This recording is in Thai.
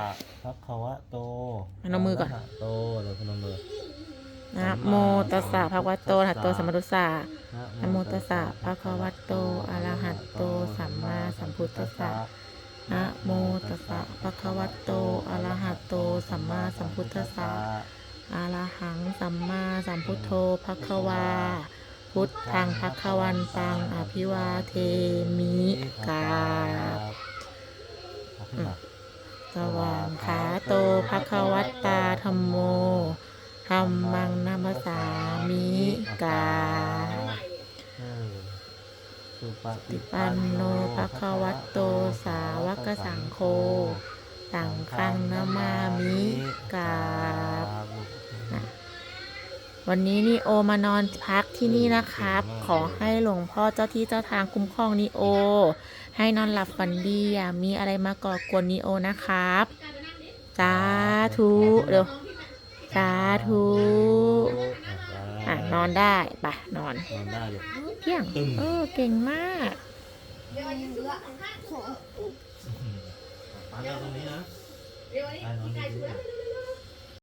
อะพระคะวะโตพนมมือก่อนะระหะโตเดี๋ยวพนมมือ นะโมตัสสะภะคะวะโตอะระหะโตสัมมาสัมพุทธัสสะนะโมตัสสะภะคะวะโตอะระหะโตสัมมาสัมพุทธัสสะนะโมตัสสะภะคะวะโตอะระหะโตสัมมาสัมพุทธัสสะอะระหังสัมมาสัมพุทโธภะคะวา พุทธังภะคะวันตังอภิวาเทมิกาบ เอาขึ้นมา สว่างขาโตภะคะวัตตาธรรมโมธรรมังนามสสามิกาสติปันโนภะคะวัตโตสาวกสังโฆ สังฆังนามามิ วันนี้นิโอมานอนพักที่นี่นะครับ ขอให้หลวงพ่อเจ้าที่เจ้าทางคุ้มครองนิโอ ให้นอนหลับฝันดีอย่ามีอะไรมาก่อกวนนิโอนะครับสาธุเดี๋ยวสาธุอะนอนได้ไปนอนนอนได้เลยเที่ยงตึมเออเก่งมากปานเราตรงนี้นะได้นอนดีๆ